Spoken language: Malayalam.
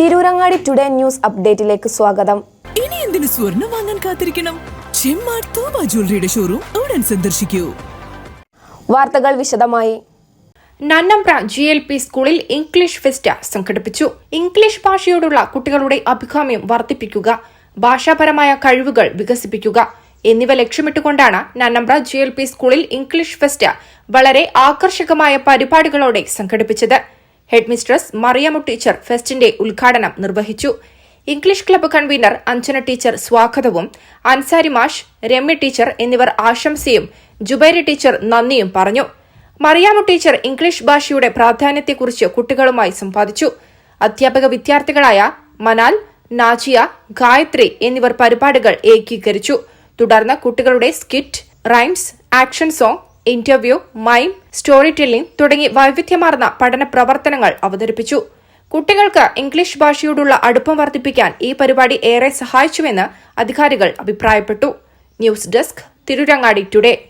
തിരൂരങ്ങാടി ടുഡേ ന്യൂസ് അപ്ഡേറ്റിലേക്ക് സ്വാഗതം. ഇനി എന്തിനു സ്വർണം വാങ്ങാൻ കാത്തിരിക്കണം? ചെമ്മാർ തോമ ജ്വല്ലറിയുടെ ഷോറൂം ഉടൻ സന്ദർശിക്കൂ. വാർത്തകൾ വിശദമായി. നന്നമ്പ്ര ജി എൽ പി സ്കൂളിൽ ഇംഗ്ലീഷ് ഫെസ്റ്റ സംഘടിപ്പിച്ചു. ഇംഗ്ലീഷ് ഭാഷയോടുള്ള കുട്ടികളുടെ അഭികാമ്യം വർദ്ധിപ്പിക്കുക ഭാഷാപരമായ കഴിവുകൾ വികസിപ്പിക്കുക എന്നിവ ലക്ഷ്യമിട്ടുകൊണ്ടാണ് നന്നമ്പ്ര ജി എൽ പി സ്കൂളിൽ ഇംഗ്ലീഷ് ഫെസ്റ്റ വളരെ ആകർഷകമായ പരിപാടികളോടെ സംഘടിപ്പിച്ചത്. ഹെഡ്മിസ്ട്രസ് മറിയമു ടീച്ചർ ഫെസ്റ്റിന്റെ ഉദ്ഘാടനം നിർവഹിച്ചു. English club convener Anjana teacher സ്വാഗതവും അൻസാരി മാഷ് രമ്യ ടീച്ചർ എന്നിവർ ആശംസയും ജുബൈരി ടീച്ചർ നന്ദിയും പറഞ്ഞു. മറിയാമു ടീച്ചർ ഇംഗ്ലീഷ് ഭാഷയുടെ പ്രാധാന്യത്തെക്കുറിച്ച് കുട്ടികളുമായി സംവാദിച്ചു. അധ്യാപക വിദ്യാർത്ഥികളായ മനാൽ നാജിയ ഗായത്രി എന്നിവർ പരിപാടികൾ ഏകീകരിച്ചു. തുടർന്ന് കുട്ടികളുടെ skit rhymes action song interview mime story telling തുടങ്ങി വൈവിധ്യമാർന്ന പഠന പ്രവർത്തനങ്ങൾ അവതരിപ്പിച്ചു. കുട്ടികൾക്ക് ഇംഗ്ലീഷ് ഭാഷയോടുള്ള അടുപ്പം വർദ്ധിപ്പിക്കാൻ ഈ പരിപാടി ഏറെ സഹായിച്ചുവെന്ന് അധികാരികൾ അഭിപ്രായപ്പെട്ടു. News desk Tirurangadi today